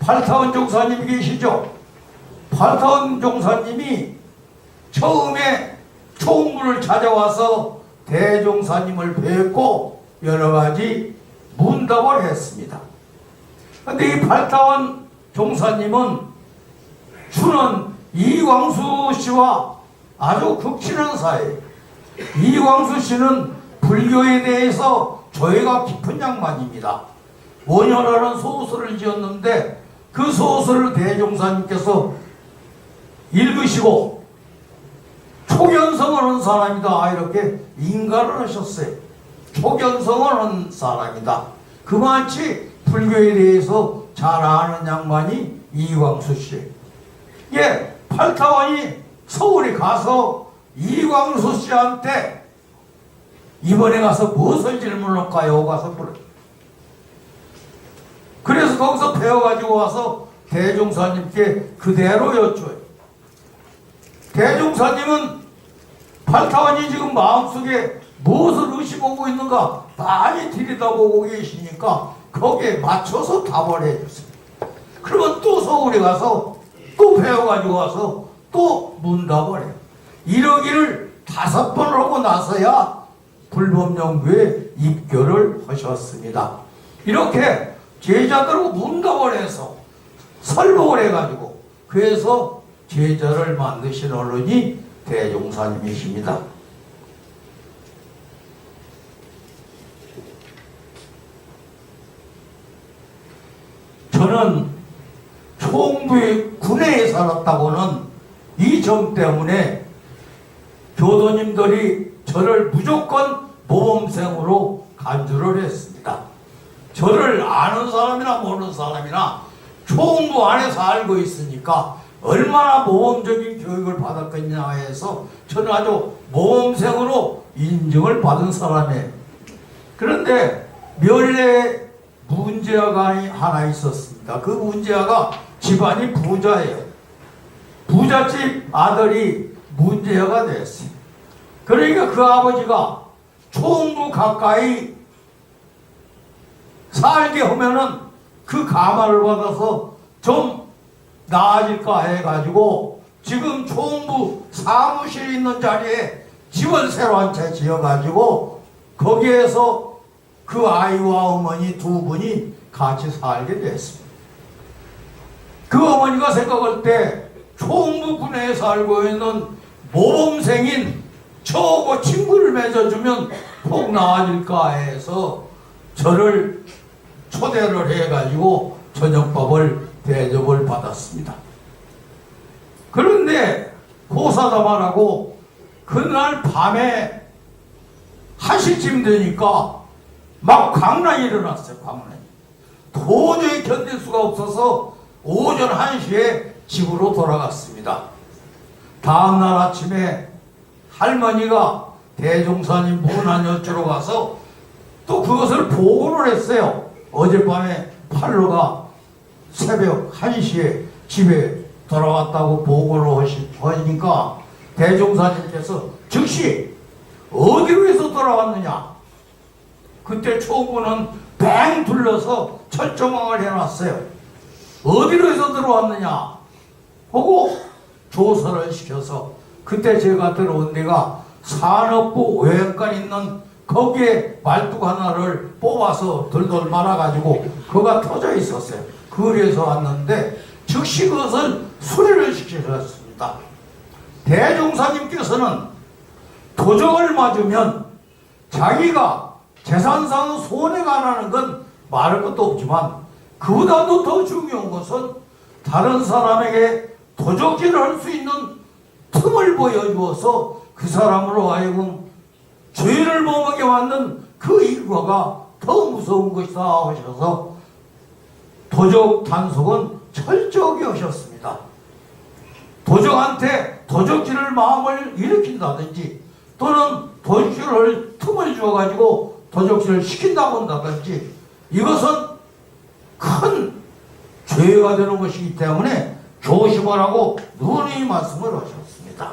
팔타원 종사님 계시죠? 팔타원 종사님이 처음에 총무를 찾아와서 대종사님을 뵙고 여러 가지 문답을 했습니다. 근데 이 팔타원 종사님은 주는 이광수 씨와 아주 극친한 사이. 이광수 씨는 불교에 대해서 조예가 깊은 양반입니다. 원효라는 소설을 지었는데 그 소설을 대종사님께서 읽으시고 초견성하는 사람이다 이렇게 인가를 하셨어요. 초견성하는 사람이다. 그만치 불교에 대해서 잘 아는 양반이 이광수 씨. 예, 팔타원이 서울에 가서 이광수 씨한테 이번에 가서 무엇을 질문할까요? 가서 물어. 그래서 거기서 배워가지고 와서 대종사님께 그대로 여쭤요. 대종사님은 팔타원이 지금 마음속에 무엇을 의심하고 있는가 많이 들여다보고 계시니까 거기에 맞춰서 답을 해주세요. 그러면 또 서울에 가서 또 배워가지고 와서 또 문답을 해요. 이러기를 다섯 번 하고 나서야 불법연구에 입교를 하셨습니다. 이렇게 제자들하고 문답을 해서 설법을 해가지고 그래서 제자를 만드신 어른이 대종사님이십니다. 저는 총부의 군내에 살았다고는 이 점 때문에 교도님들이 저를 무조건 모범생으로 간주를 했습니다. 저를 아는 사람이나 모르는 사람이나 총부 안에서 알고 있으니까 얼마나 모범적인 교육을 받았겠냐 해서 저는 아주 모범생으로 인정을 받은 사람이에요. 그런데 멸례 문제아가 하나 있었습니다. 그 문제아가 집안이 부자예요. 부잣집 아들이 문제아가 됐어요. 그러니까 그 아버지가 총무 가까이 살게 하면은 그 가마를 받아서 좀 나아질까 해가지고 지금 총무 사무실 있는 자리에 집을 새로 한 채 지어가지고 거기에서 그 아이와 어머니 두 분이 같이 살게 됐습니다. 그 어머니가 생각할 때 총무 군에 살고 있는 모범생인 저하고 친구를 맺어주면 꼭 나아질까 해서 저를 초대를 해가지고 저녁밥을 대접을 받았습니다. 그런데 고사다만하고 그날 밤에 한시쯤 되니까 막 광란이 일어났어요. 광란이. 도저히 견딜 수가 없어서 오전 1시에 집으로 돌아갔습니다. 다음날 아침에 할머니가 대종사님 문안 여쭈러 가서 또 그것을 보고를 했어요. 어젯밤에 팔로가 새벽 1시에 집에 돌아왔다고 보고를 하시, 하니까 대종사님께서 즉시 어디로 해서 돌아왔느냐? 그때 초구는 뱅 둘러서 철조망을 해놨어요. 어디로 해서 들어왔느냐? 하고 조사를 시켜서 그때 제가 들어온 데가 산업부 외양간 있는 거기에 말뚝 하나를 뽑아서 돌돌 말아가지고 그가 터져 있었어요. 그래서 왔는데 즉시 그것을 수리를 시키셨습니다. 대종사님께서는 도적을 맞으면 자기가 재산상 손해가 나는 건 말할 것도 없지만 그보다도 더 중요한 것은 다른 사람에게 도적질을 할 수 있는 틈을 보여주어서 그 사람으로 하여금 죄를 범하게 만든 그 일과가 더 무서운 것이다 하셔서 도적 단속은 철저하게 하셨습니다. 도적한테 도적질을 마음을 일으킨다든지 또는 도적질을 틈을 주어가지고 도적질을 시킨다고 한다든지 이것은 큰 죄가 되는 것이기 때문에 조심하라고 누누이 말씀을 하셨습니다.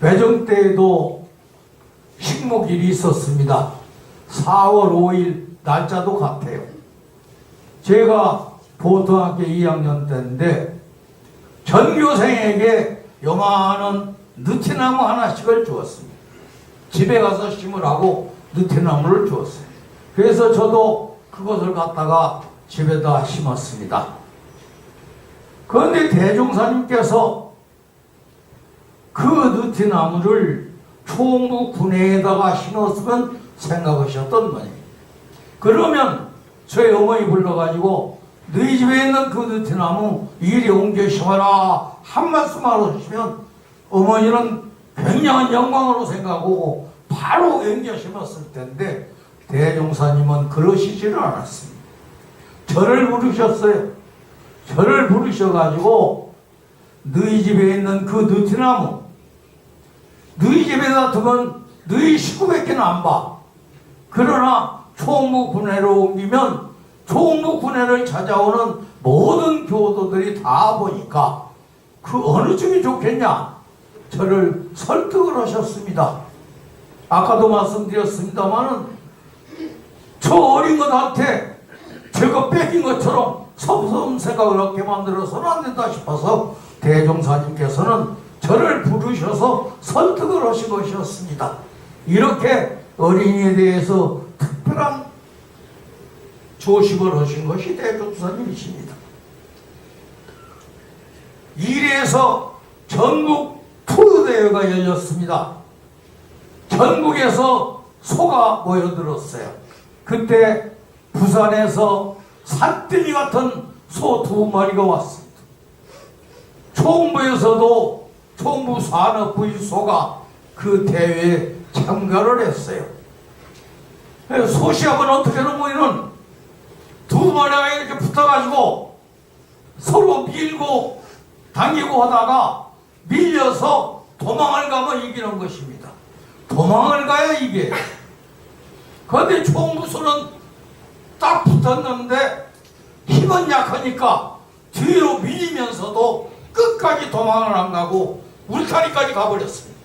배정 때에도 식목일이 있었습니다. 4월 5일 날짜도 같아요. 제가 보통학교 2학년 때인데 전교생에게 요만한 느티나무 하나씩을 주었습니다. 집에 가서 심으라고 느티나무를 주었어요. 그래서 저도 그것을 갖다가 집에다 심었습니다. 그런데 대종사님께서 그 느티나무를 총무 군에다가 심었으면 생각하셨던 거예요. 그러면 저희 어머니 불러가지고 너희 집에 있는 그 느티나무 이리 옮겨 심어라 한 말씀만 하시면 어머니는 굉장한 영광으로 생각하고 바로 옮겨 심었을 텐데 대종사님은 그러시지를 않았습니다. 저를 부르셨어요. 저를 부르셔가지고 너희 집에 있는 그 느티나무 너희 집에다 두면 너희 식구밖에 안 봐. 그러나 총무 군회로 옮기면 총무 군회를 찾아오는 모든 교도들이 다 보니까 그 어느 쪽이 좋겠냐? 저를 설득을 하셨습니다. 아까도 말씀드렸습니다만은 저 어린 것한테 제가 뺏긴 것처럼 섭섭한 생각을 하게 만들어서는 안 된다 싶어서 대종사님께서는 저를 부르셔서 설득을 하신 것이었습니다. 이렇게 어린이에 대해서 특별한 조식을 하신 것이 대종사님이십니다. 이래서 전국 투어대회가 열렸습니다. 전국에서 소가 모여들었어요. 그때 부산에서 산더미 같은 소 두 마리가 왔습니다. 총무에서도 총무 산업부의 소가 그 대회에 참가를 했어요. 소시합은 어떻게 모이는 두 마리가 이렇게 붙어가지고 서로 밀고 당기고 하다가 밀려서 도망을 가면 이기는 것입니다. 도망을 가야 이게. 그런데 총무소는 딱 붙었는데 힘은 약하니까 뒤로 밀리면서도 끝까지 도망을 안 가고 울타리까지 가버렸습니다.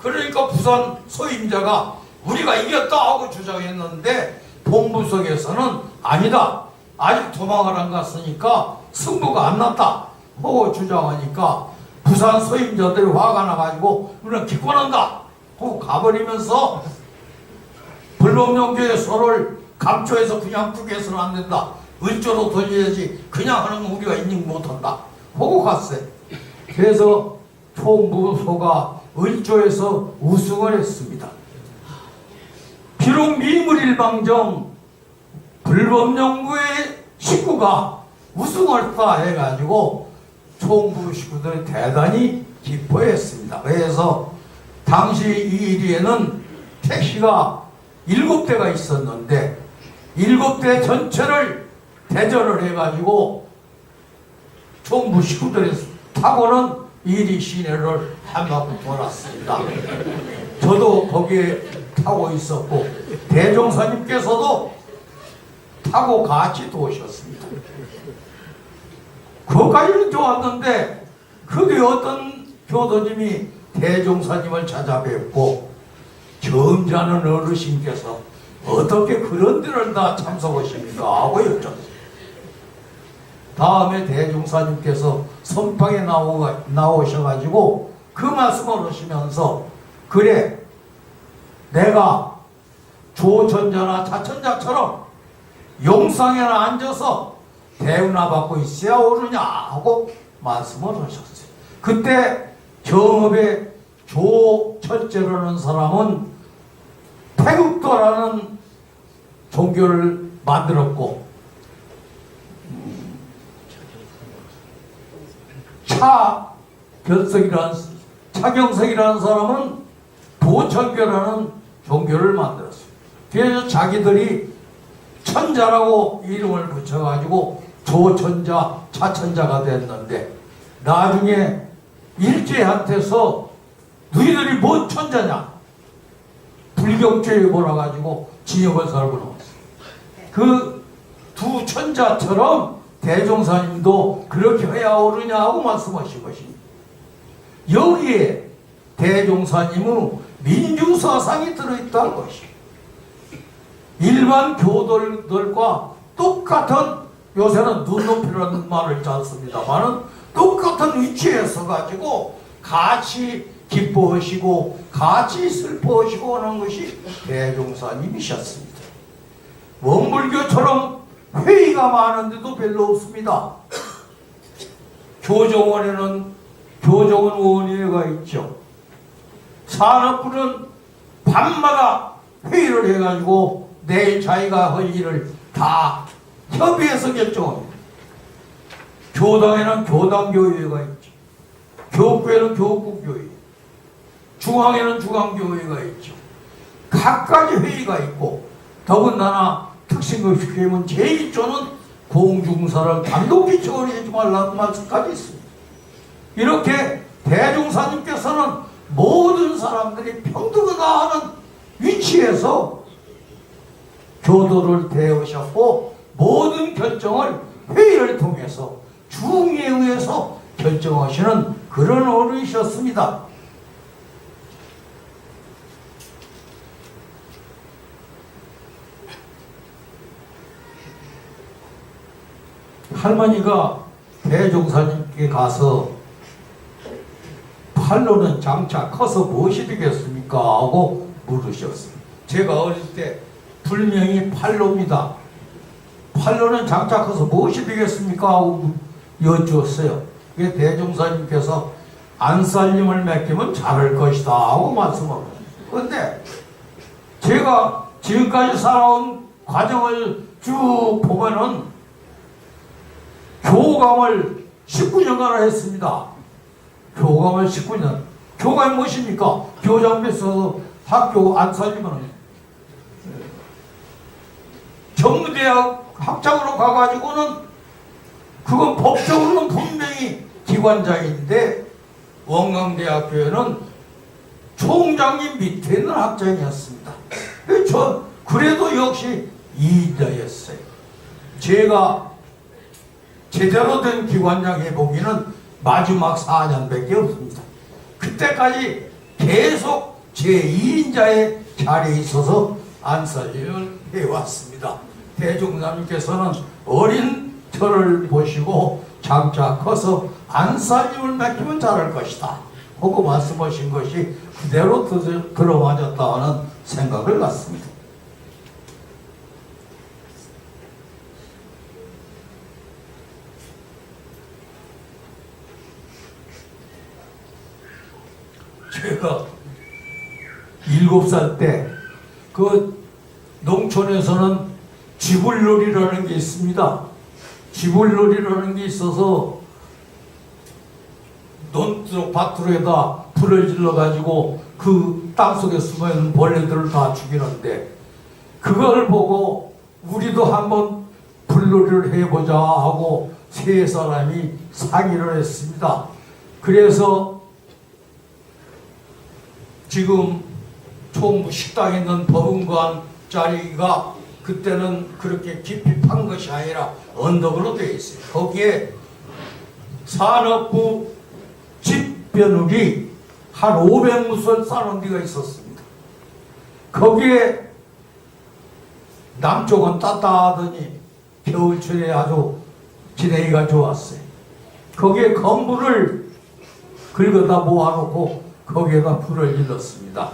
그러니까 부산 소임자가 우리가 이겼다 하고 주장했는데 본부석에서는 아니다. 아직 도망을 안 갔으니까 승부가 안 났다. 하고 주장하니까 부산 소임자들이 화가 나가지고 우리는 기권한다. 하고 가버리면서 불법령교의 소를 감초해서 그냥 해서는 안 된다. 을조로 돌려야지 그냥 하는 건 우리가 인정 못한다. 하고 갔어요. 그래서 총무소가 을조에서 우승을 했습니다. 비록 미물일방정 불법연구의 식구가 우승했다 해가지고 총무 식구들이 대단히 기뻐했습니다. 그래서 당시 이 일위에는 택시가 일곱 대가 있었는데 일곱 대 전체를 대전을 해가지고 총무 식구들이 타고는 이리 시내를 한 바퀴 돌았습니다. 저도 거기에 타고 있었고 대종사님께서도 타고 같이 도셨습니다. 그까지는 좋았는데 그게 어떤 교도님이 대종사님을 찾아뵙고 점잖은 어르신께서 어떻게 그런 데를 다 참석하십니까? 하고 여쭤봤어요. 다음에 대종사님께서 선방에 나오가, 나오셔가지고 그 말씀을 하시면서 그래 내가 조천자나 자천자처럼 용상에나 앉아서 대우나 받고 있어야 오르냐 하고 말씀을 하셨어요. 그때 정읍의 조철제라는 사람은 태극도라는 종교를 만들었고 차 견석이라는 차경석이라는 사람은 도천교라는 종교를 만들었어요. 그래서 자기들이 천자라고 이름을 붙여가지고 조천자, 차천자가 됐는데 나중에 일제한테서 너희들이 뭔 천자냐? 불경죄에 몰아가지고 징역을 살고 나왔어요. 그두 천자처럼 대종사님도 그렇게 해야 오르냐 하고 말씀하신 것입니다. 여기에 대종사님의 민주사상이 들어있다는 것이 일반 교도들과 똑같은 요새는 눈높이라는 말을 있지 않습니다만은 똑같은 위치에 서가지고 같이 기뻐하시고 같이 슬퍼하시고 하는 것이 대종사님이셨습니다. 원불교처럼 회의가 많은데도 별로 없습니다. 교정원에는 교정원 원회가 있죠. 산업부는 밤마다 회의를 해가지고 내일 자기가 할 일을 다 협의해서 결정합니다. 교당에는 교당교회가 있죠. 교구에는 교구교회, 중앙에는 중앙교회가 있죠. 각가지 회의가 있고 더군다나 특징급식회는 제1조는 공중사를 단독히 처리하지 말라는 말씀까지 있습니다. 이렇게 대중사님께서는 모든 사람들이 평등하다는 위치에서 교도를 대하셨고 모든 결정을 회의를 통해서 중의에 의해서 결정하시는 그런 어른이셨습니다. 할머니가 대종사님께 가서 팔로는 장차 커서 무엇이 되겠습니까? 하고 물으셨어요. 제가 어릴 때 불명이 팔로입니다. 팔로는 장차 커서 무엇이 되겠습니까? 하고 여쭈었어요. 대종사님께서 안살림을 맡기면 잘할 것이다 하고 말씀을 그런데 제가 지금까지 살아온 과정을 쭉 보면은 교감을 19년간 했습니다. 교감을 19년. 교감이 무엇입니까? 교장에서 학교 안 살리면 정대학 학장으로 가가지고는 그건 법적으로는 분명히 기관장인데 원광대학교에는 총장님 밑에 있는 학장이었습니다. 저 그래도 역시 이인자였어요. 제가 제대로 된 기관장 해보기는 마지막 4년밖에 없습니다. 그때까지 계속 제2인자의 자리에 있어서 안살림을 해왔습니다. 대종사님께서는 어린 저를 보시고 장차 커서 안살림을 맡기면 잘할 것이다. 하고 말씀하신 것이 그대로 들- 들어맞았다는 생각을 갖습니다. 제가 일곱 살 때 그 농촌에서는 쥐불놀이라는 게 있습니다. 쥐불놀이라는 게 있어서 논쪽 밭으로에다 불을 질러 가지고 그 땅속에 숨어 있는 벌레들을 다 죽이는데 그걸 보고 우리도 한번 불놀이를 해보자 하고 세 사람이 상의를 했습니다. 그래서 지금 총 식당에 있는 법원관 자리가 그때는 그렇게 깊이 판 것이 아니라 언덕으로 되어 있어요. 거기에 산업부 집변울이 한 500무설 쌓은 데가 있었습니다. 거기에 남쪽은 따뜻하더니 겨울철에 아주 지내기가 좋았어요. 거기에 건물을 긁어다 모아놓고 거기에다 불을 일렀습니다.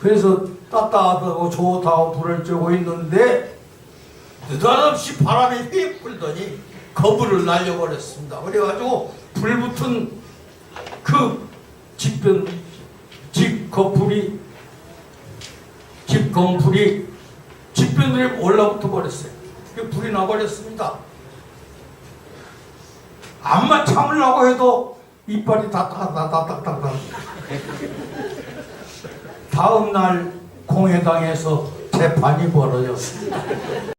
그래서 따뜻하고 좋다고 불을 쬐고 있는데 느닷없이 바람이 휙 불더니 거부를 날려버렸습니다. 그래가지고 불 붙은 그 집변 집 거풀이 집 건풀이 집변들이 올라붙어 버렸어요. 그 불이 나버렸습니다. 암만 참으려고 해도 이빨이 다딱다딱다딱딱 다음 날 공회당에서 재판이 벌어졌습니다.